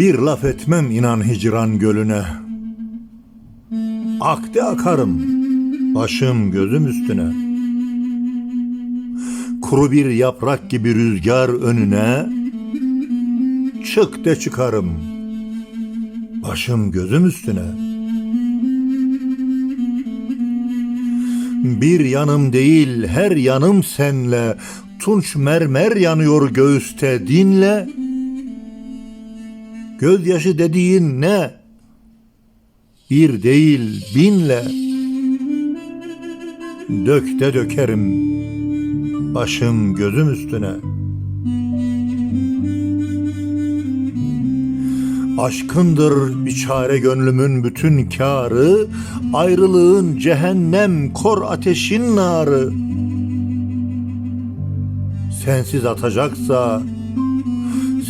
Bir laf etmem inan hicran gölüne. Akde akarım, başım gözüm üstüne. Kuru bir yaprak gibi rüzgar önüne. Çık de çıkarım, başım gözüm üstüne. Bir yanım değil her yanım senle, tunç mermer yanıyor göğüste dinle. Gözyaşı dediğin ne? Bir değil binle. Dök de dökerim başım gözüm üstüne. Aşkındır biçare gönlümün bütün kârı, ayrılığın cehennem kor ateşin narı. Sensiz atacaksa,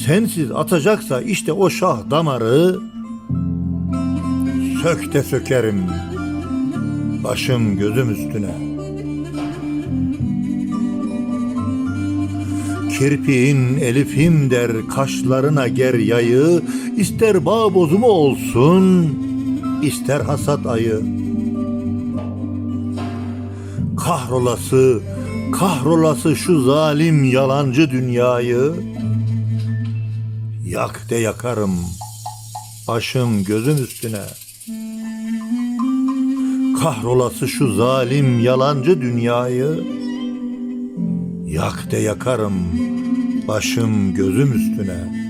sensiz atacaksa işte o şah damarı, sök de sökerim başım gözüm üstüne. Kirpiğin elifim der kaşlarına ger yayı, ister bağ bozumu olsun, ister hasat ayı. Kahrolası, kahrolası şu zalim yalancı dünyayı, yak de yakarım başım gözüm üstüne. Kahrolası şu zalim yalancı dünyayı, yak de yakarım başım gözüm üstüne.''